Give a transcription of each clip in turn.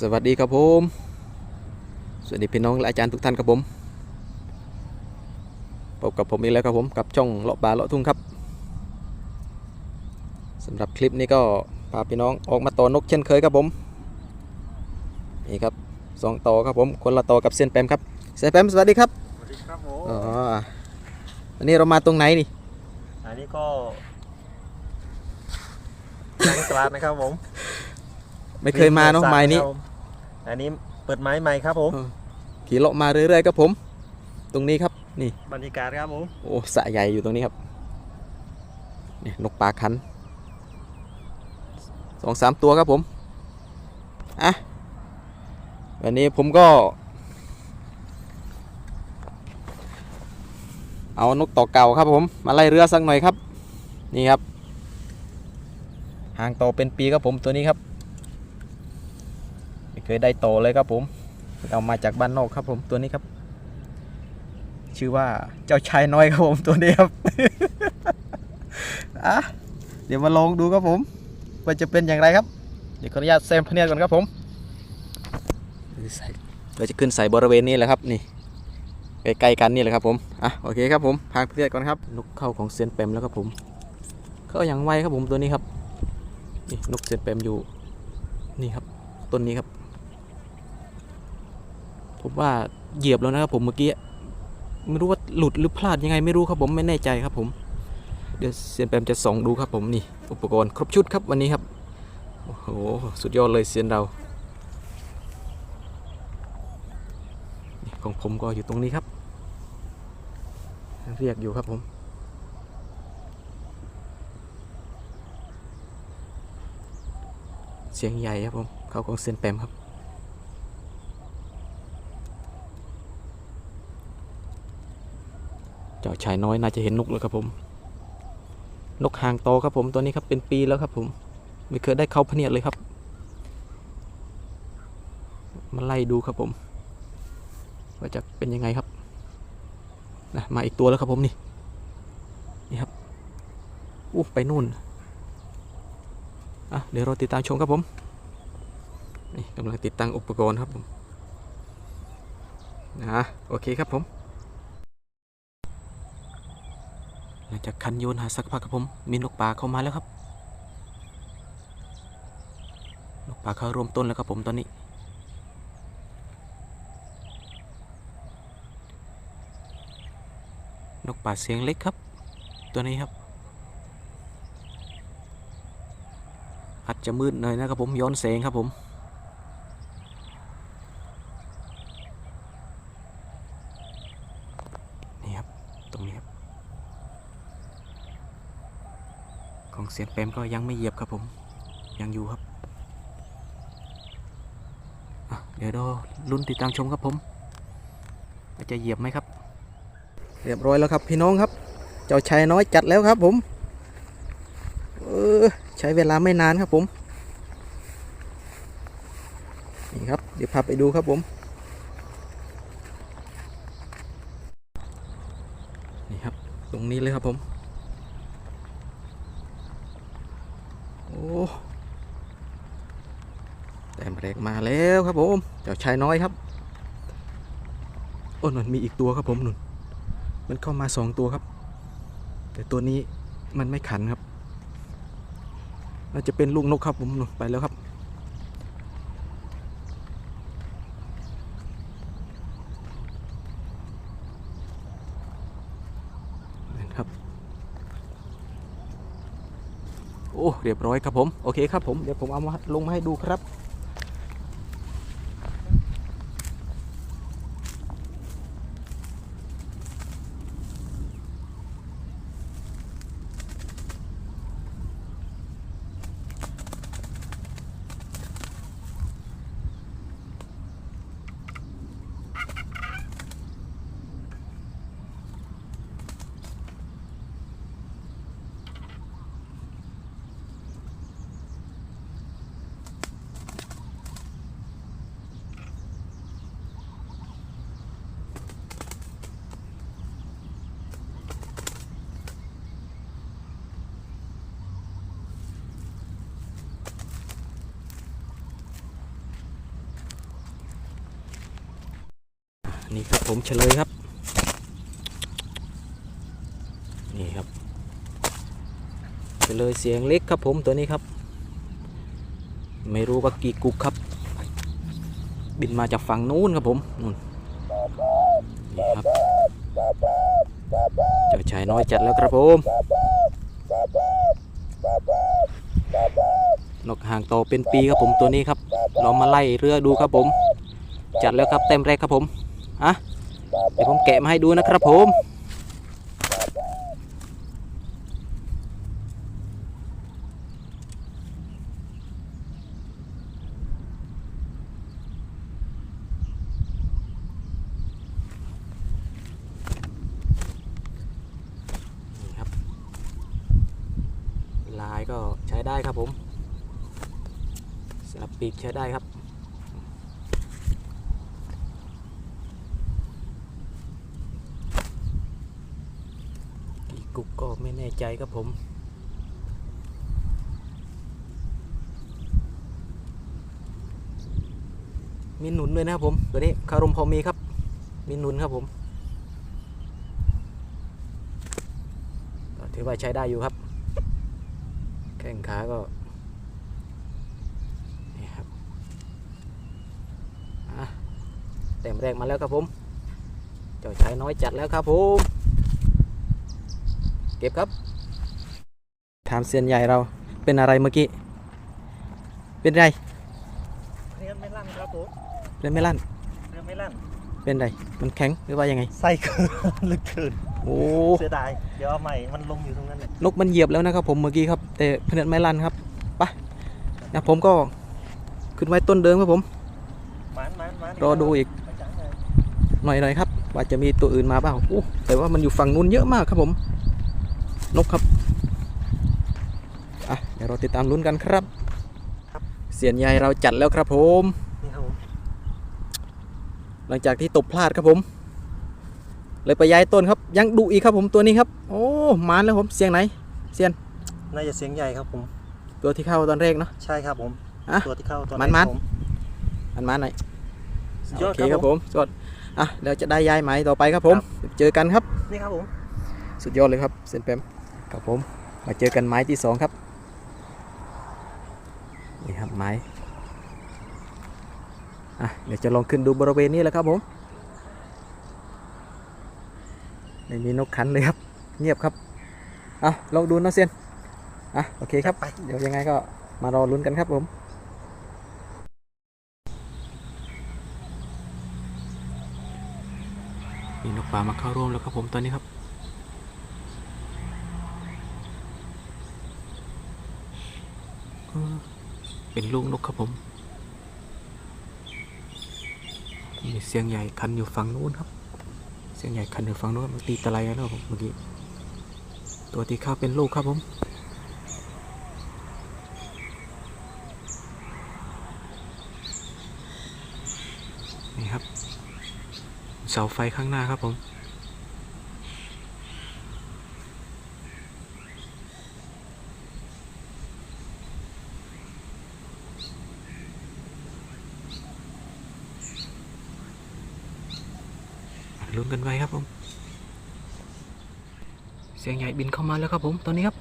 สวัสดีครับผม สวัสดีพี่น้องและอาจารย์ทุกท่านครับผมพบกับผมอีกแล้วครับผมกับช่องเลาะบาเลาะทุ่งครับสำหรับคลิปนี้ก็พาพี่น้องออกมาต่อนกเช่นเคยครับผมนี่ครับสองต่อครับผมคนละต่อกับเซียนแปมครับเซียนแปมสวัสดีครับสวัสดีครับผมอ๋อวันนี้เรามาตรงไหนนี่อันนี้ก็แรงตลาดนะครับผม ไม่เคยมาเนาะไม้นี้ครับผมอันนี้เปิดไม้ใหม่ครับผมเออขี่เลาะมาเรื่อยๆครับผม ตรงนี้ครับนี่บรรยากาศครับผมโอ้สระใหญ่อยู่ตรงนี้ครับนี่นกปลาคันสองสามตัวครับผมอะวันนี้ผมก็ เอานกต่อเก่าครับผม มาไล่เรือสักหน่อยครับ นี่ครับหางโตเป็นปีครับผมตัวนี้ครับไม่ เคยได้โตเลยครับผมเอามาจากบ้านนอกครับผมตัวนี้ครับ ชื่อว่าเจ้าชายน้อยครับผมตัวนี้ครับอะเดี๋ยวมาลองดูครับผมว่าจะเป็นอย่างไรครับ เดี๋ยวขออนุญาตแซมพเนียดก่อนครับผมใส่เราจะขึ้นใส่บริเวณนี้แหละครับนี่ใกล้ๆกันนี่แหละครับผมอะโอเคครับผมพางพเนียดก่อนครับนกเข้าของเซียนเปมแล้วครับผมเข้าอย่างไวครับผมตัวนี้ครับนี่นกเซียนเปมอยู่นี่ครับต้นนี้ครับ ผมว่าเหยียบแล้วนะครับผมเมื่อกี้ไม่รู้ว่าหลุดหรือพลาดยังไงไม่รู้ครับผมไม่แน่ใจครับผมเดี๋ยวเซียนแปมจะส่องดูครับผมนี่อุปกรณ์ครบชุดครับวันนี้ครับโอ้โหสุดยอดเลยเซียนเราของผมก็อยู่ตรงนี้ครับ เรียกอยู่ครับผมเสียงใหญ่ครับผม เขาของเซียนแปมครับ เจ้า ชายน้อยน่าจะเห็นนกแล้วครับผม นกหางโตครับผมตัวนี้ครับเป็นปีแล้วครับผม ไม่เคยได้เข้าพเนียดเลยครับ มาไล่ดูครับผมว่าจะเป็นยังไงครับนะมาอีกตัวแล้วครับผมนี่นี่ครับอู้ไปนู่นอะเดี๋ยวเราติดตามชมครับผมนี่กำลังติดตั้งอุปกรณ์ครับผมนะโอเคครับผม ห ลังจากคันโยนหาสักพักครับผมมีนกป่าเข้ามาแล้วครับนกป่าเข้ารวมต้นแล้วครับผมตอนนี้ นกป่าเสียงเล็กครับ ตัวนี้ครับ อาจจะมืดหน่อยนะครับผมย้อนแสงครับผม นี่ครับ ตรงนี้ครับ ของเสียงแปมก็ยังไม่เหยียบครับผม ยังอยู่ครับ เดี๋ยวเราลุ้นติดตามชมครับผมจะเหยียบไหมครับ เรียบร้อยแล้วครับพี่น้องครับ เจ้าชายน้อยจัดแล้วครับผมเออใช้เวลาไม่นานครับผม นี่ครับ เดี๋ยวพาไปดูครับผม นี่ครับ ตรงนี้เลยครับผม โอ้แต้มแรกมาแล้วครับผม เจ้า ชายน้อยครับโอ้นนมีอีกตัวครับผมนุนมันเข้ามาสองตัวครับ แต่ตัวนี้มันไม่ขันครับน่าจะเป็นลูกนกครับผมนุนไปแล้วครับนั่ครับ โอ้ เรียบร้อยครับผม โอเคครับผม เดี๋ยวผมเอามาลงมาให้ดูครับ นี่ครับผมเฉลยครับ นี่ครับเฉลยเสียงเล็กครับผมตัวนี้ครับ ไม่รู้ว่ากี่กุกครับ บินมาจากฝั่งนู้นครับผมนู่นนี่ครับเจ้าชายน้อยจัดแล้วครับผมนกหางโตเป็นปีครับผมตัวนี้ครับ เรามาไล่เรือดูครับผม จัดแล้วครับเต็มแรกครับผม อะเดี๋ยวผมแกะมาให้ดูนะครับผมนี่ครับลายก็ใช้ได้ครับผมสลับปีกใช้ได้ครับ กี่กุกก็ไม่แน่ ใจครับผม มีหนุนด้วยนะครับผมตัวนี้คารมพอมีครับ มีหนุนครับผมถือว่าใช้ได้อยู่ครับ แข้งขาก็นี่ครับเต็มแรกมาแล้วครับผมเจ้าชายน้อยจัดแล้วครับผม เก็บครับ ถามเซียนใหญ่เราเป็นอะไรเมื่อกี้ เป็นไรเรือไม่ลั่นครับผมเป็นไม่ลั่นเรือไม่ลั่น เป็นไรมันแข็งหรือว่ายังไง ไส้เกินลึกเกินโอ้เสียดายเดี๋ยวเอาใหม่มันลงอยู่ตรงนั้นเลยนกมันเหยียบแล้วนะครับผมเมื่อกี้ครับ แต่เพื่อนไม่ลั่นครับไปนะผมก็ขึ้นไว้ต้นเดิมครับผมมันมันมันรอดูอีกไปจังเลยหน่อยหน่อยครับ ว่าจะมีตัวอื่นมาเปล่าโอ้แต่ว่ามันอยู่ฝั่งนู้นเยอะมากครับผม นกครับอะเดี๋ยวเราติดตามลุ้นกันครับเสียนใหญ่เราจัดแล้วครับผมนี่ครับผมหลังจากที่ตบพลาดครับผม เลยไปย้ายต้นครับ ยังดุอีกครับผมตัวนี้ครับ โอ้มานแล้วผมเสียงไหน เสียนน่าจะเสียงใหญ่ครับผม ตัวที่เข้าตอนแรกเนาะใช่ครับผมอะตัวที่เข้าตัวมันมันผมอันมาหน่อยสุดยอโอดเคคครัรับบผผมมสวัสดอะเดี๋ยวจะได้ย้ายไหมต่อไปครับผม เจอกันครับนี่ครับผม สุดยอดเลยครับเซนแปม ครับผมมาเจอกันไม้ที่สองครับนี่ครับไม้อะเดี๋ยวจะลองขึ้นดูบริเวณนี้แหละครับผมไม่มีนกขันเลยครับ เงียบครับอะลองดูนะเซียนอะโอเคครับไปเดี๋ยวยังไงก็มารอลุ้นกันครับผมมีนกป่ามาเข้าร่วมแล้วครับผมตอนนี้ครับ เป็นลูกนกครับผม มีเสียงใหญ่คันอยู่ฝั่งนู้นครับ เสียงใหญ่คันอยู่ฝั่งนู้นมันตีตะไลกันแล้วผมเมื่อกี้ ตัวที่ข้าเป็นลูกครับผมนี่ครับ เสาไฟข้างหน้าครับผม ลุ้นกันไว้ครับผม เสียงใหญ่บินเข้ามาแล้วครับผม ตอนนี้ครับ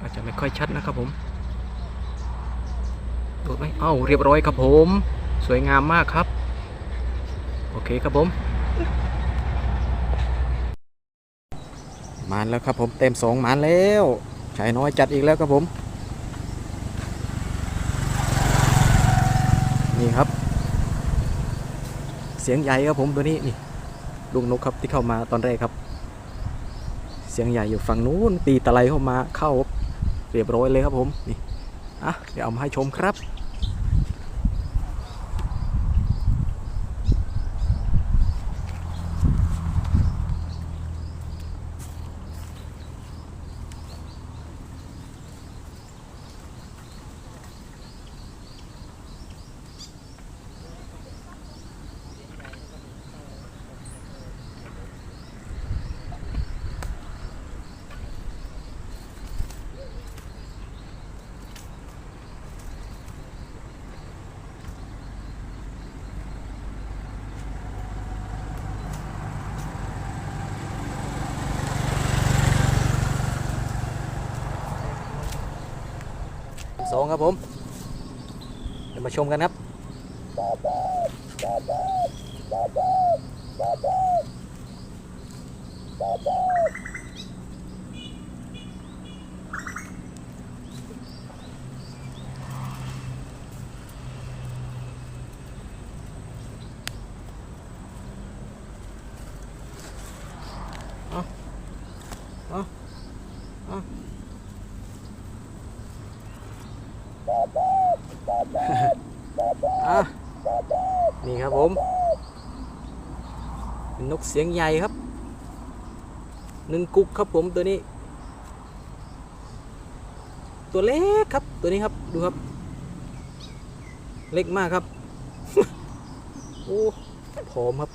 อาจจะไม่ค่อยชัดนะครับผมโดดไหมเอ้าเรียบร้อยครับผม สวยงามมากครับ โอเคครับผมมาแล้วครับผมเต็มสองมานแล้วชายน้อยจัดอีกแล้วครับผม นี่ครับ เสียงใหญ่ครับผมตัวนี้นี่ลูกนกครับที่เข้ามาตอนแรกครับ เสียงใหญ่อยู่ฝั่งนู้นตีตะไลเข้ามาเข้าเรียบร้อยเลยครับผมนี่อะเดี๋ยวเอามาให้ชมครับ ครับผม เดี๋ยวมาชมกันครับอ่ะนี่ครับผม เป็นนกเสียงใหญ่ครับหนึ่งกุกครับผมตัวนี้ ตัวเล็กครับตัวนี้ครับดูครับ เล็กมากครับ โอ้ผอมครับ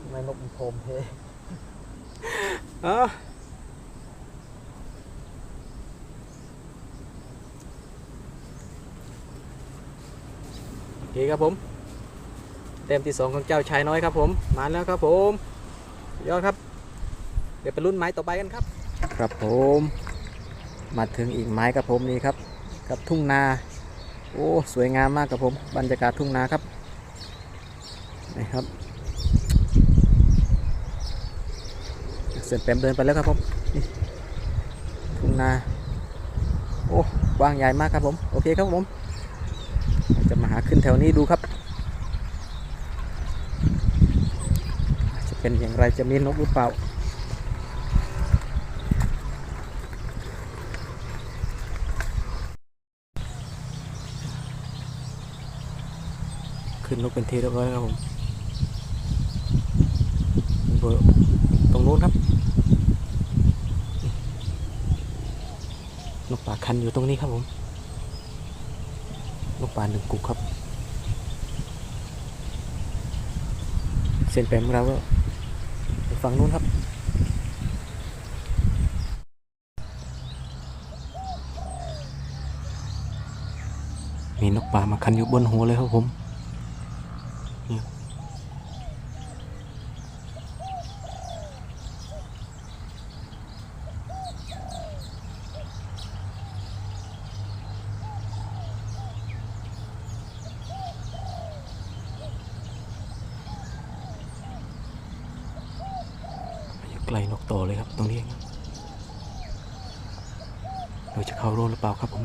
ทำไมนกมันผอมเทอะ เคครับผมเต็มที่สองของเจ้าชายน้อยครับผมมาแล้วครับผมยอดครับ เดี๋ยวไปรุ่นไม้ต่อไปกันครับ ครับผมมาถึงอีกไม้ครับผมนี่ครับ กับทุ่งนา โอ้สวยงามมากครับผม บรรยากาศทุ่งนาครับนี่ครับเสร็จแปมเดินไปแล้วครับผมนี่ทุ่งนา โอ้กว้างใหญ่มากครับผม โอเคครับผม จะมาหาขึ้นแถวนี้ดูครับ จะเป็นอย่างไรจะมีนกหรือเปล่า ขึ้นนกเป็นทีเรียบร้อยแล้วครับผมตรงนู้นครับนกป่าคันอยู่ตรงนี้ครับผม นกป่าหนึ่งกุกครับ เส้นแปมของเราก็ไปฝั่งนู้นครับ มีนกป่ามาคันอยู่บนหัวเลยครับผมเนี่ยอยู่ไกลนกโตเลยครับตรงนี้เองครับเราจะเข้าร่วมหรือเปล่าครับผม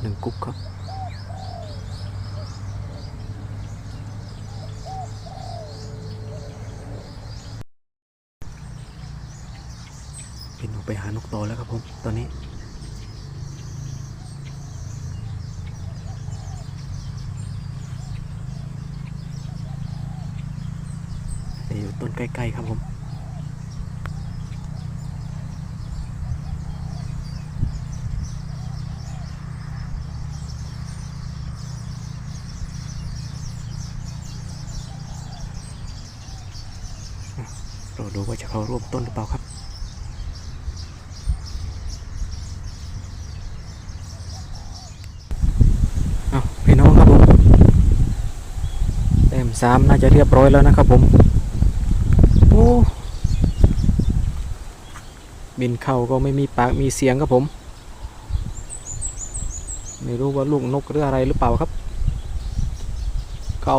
หนึ่งกุ๊กครับ หนออกไปหานกโตแล้วครับผมตอนนี้อยู่ต้นใกล้ๆครับผมราดูว่าจะเข้าร่วมต้นหรือเปล่าครับ เอาพี่น้องครับผม แต้ม สามน่าจะเรียบร้อยแล้วนะครับผมโอ้บินเข้าก็ไม่มีปากมีเสียงครับผม ไม่รู้ว่าลูกนกหรืออะไรหรือเปล่าครับ เก่า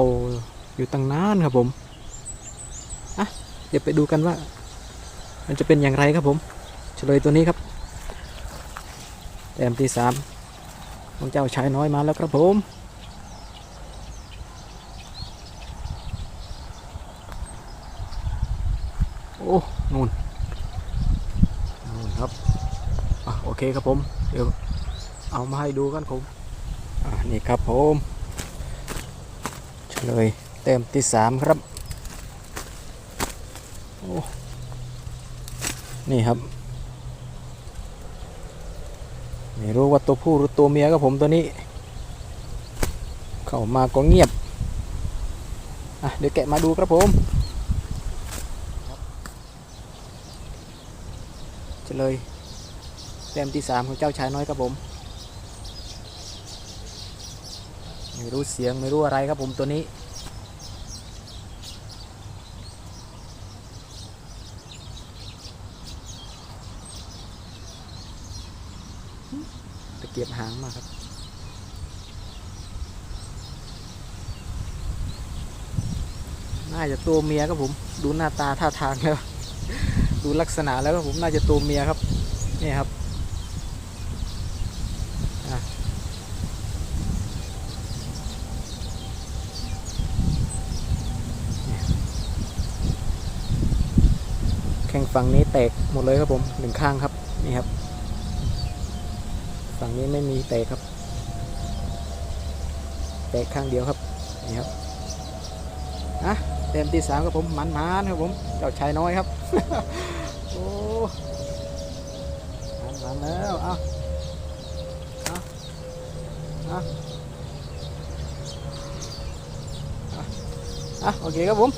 อยู่ตั้งนานครับผมอะเดี๋ยวไปดูกันว่า มันจะเป็นอย่างไรครับผมเฉลยตัวนี้ครับแต้มที่สามของเจ้าชายน้อยมาแล้วครับผม โอ้นู่นนู่นครับอะโอเคครับผม เดี๋ยวเอามาให้ดูกันผมอะนี่ครับผมเฉลยแต้มที่สามครับโอ้นี่ครับไม่รู้ว่าตัวผู้หรือตัวเมียครับผมตัวนี้ เข้ามาก็เงียบอะเดี๋ยวแกะมาดูครับผม เต้มที่สามของเจ้าชายน้อยครับผมไม่รู้เสียงไม่รู้อะไรครับผมตัวนี้ ตะเกียบหางมาครับน่าจะตัวเมียครับผม ดูหน้าตาท่าทางแล้ว ดูลักษณะแล้วครับผมน่าจะตัวเมียครับ นี่ครับ ข้งฝั่งนี้แตกหมดเลยครับผมหนึ่งข้างครับนี่ครับ ฝั่งนี้ไม่มีแตกครับ แตกข้างเดียวครับนี่ครับอะเต็มที่สามครับผมมันมันครับผมเจ้าชายน้อยครับโอ้มันมันแล้วอาเอาเอาเอาอะโอเคครับผม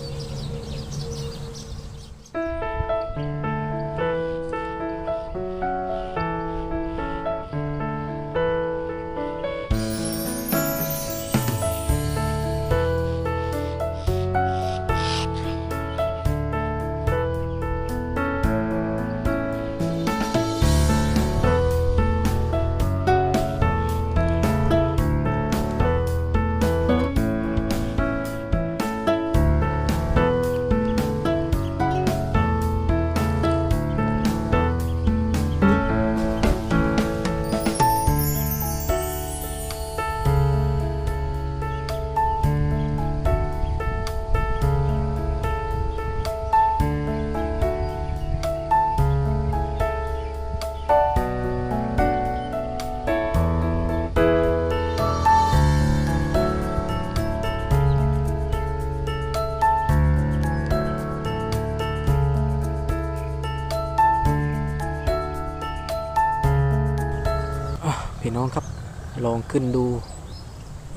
ลองขึ้นดู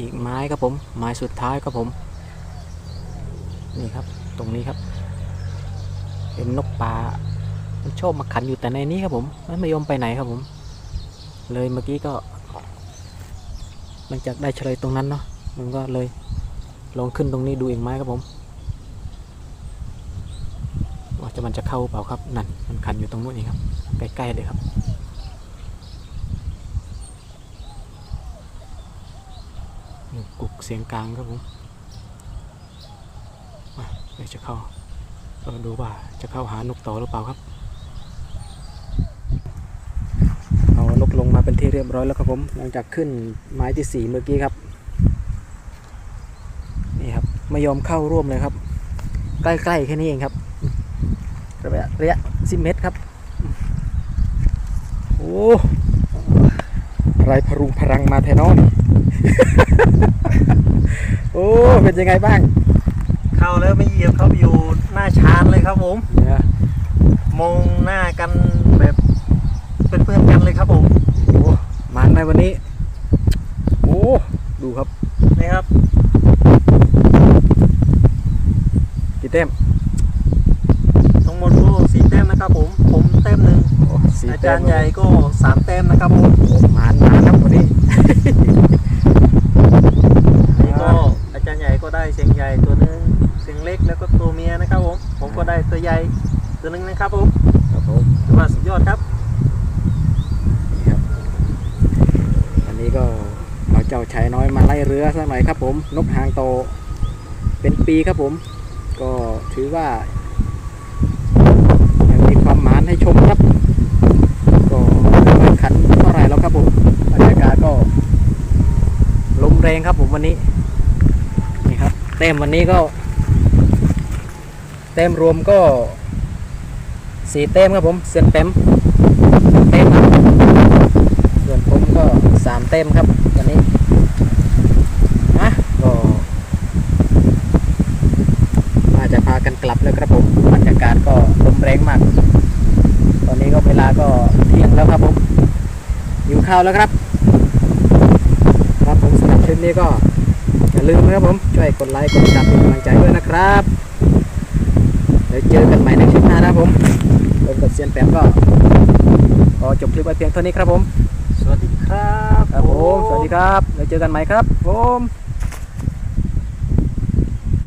อีกไม้ครับผม ไม้สุดท้ายครับผม นี่ครับตรงนี้ครับ เป็นนกป่ามันชอบมาขันอยู่แต่ในนี้ครับผมมันไม่ยอมไปไหนครับผม เลยเมื่อกี้ก็หลังจากได้เฉลยตรงนั้นเนาะมันก็เลยลองขึ้นตรงนี้ดูอีกไม้ครับผมว่าจะมันจะเข้าเปล่าครับนั่นมันขันอยู่ตรงนู้นนี่ครับใกล้ๆเลยครับ นี่กุก เสียงกลางครับผมมาเดี๋ยวจะเข้าเราดูว่าจะเข้าหานกต่อหรือเปล่าครับ เอานกลงมาเป็นที่เรียบร้อยแล้วครับผม หลังจากขึ้นไม้ที่สี่เมื่อกี้ครับ นี่ครับไม่ยอมเข้าร่วมเลยครับ ใกล้ๆแค่นี้เองครับระยะระยะสิเมตรครับ โอ้ไรพรุงพรังมาแทนอน โอ้เป็นยังไงบ้างเข้าแล้วไม่เหยียบเข้าไปอยู่หน้าชานเลยครับผมเนี่ยมองหน้ากันแบบเป็นเพื่อนกันเลยครับผมโอ้มันไหมวันนี้ โอ้ดูครับนี่ครับกี่เต็มทั้งหมดก็สี่แต้มนะครับผม ผมแต้มหนึ่งโอ้สี่อาเต็จามรย์ใหญ่ก็สามแต้มนะครับผมโอ้มันมันครับวันนี้นี่ก็อาจารย์ใหญ่ ก็ได้เสียงใหญ่ตัวหนึงเสียงเล็กแล้วก็ตัวเมียนะครับผมผมก็ได้ตัวใหญ่ตัวหนึงนะครับผมครับผมถือว่าสุดยอดครับนี่ครับอันนี้ก็เอาเจ้าชายน้อยมาไล่เรือสักหน่อยครับ ผมนกหางโตเป็นปีครับผม ก็ถือว่ายังมีความหมานให้ชมครับ ก็ไม่ขันเท่าไหร่แล้วครับผมบรรยากาศก็ลมแรงครับผมวันนี้นี่ครับ เต็มวันนี้ก็ เต็มรวมก็สี่เต็มครับผมเซียนเต็มเต็มครับส่วนผมก็สามเต็มครับวันนี้นะก็น่าจะพากันกลับแล้วครับผมบรรยากาศก็ลมแรงมาก ตอนนี้ก็เวลาก็เที่ยงแล้วครับผมหิวข้าวแล้วครับ ครับผมสำหรับคลิปนี้ก็ อย่าลืมนะครับผม ช่วยกดไลค์กดติดตามเป็นกำลังใจด้วยนะครับเดี๋ยวเจอกันใหม่ในคลิปหน้านะครับผมผมกับเซียนแปมก็ขอจบคลิปไว้เพียงเท่านี้ครับผม สวัสดีครับ ครับผม สวัสดีครับเดี๋ยวเจอกันใหม่ครับผม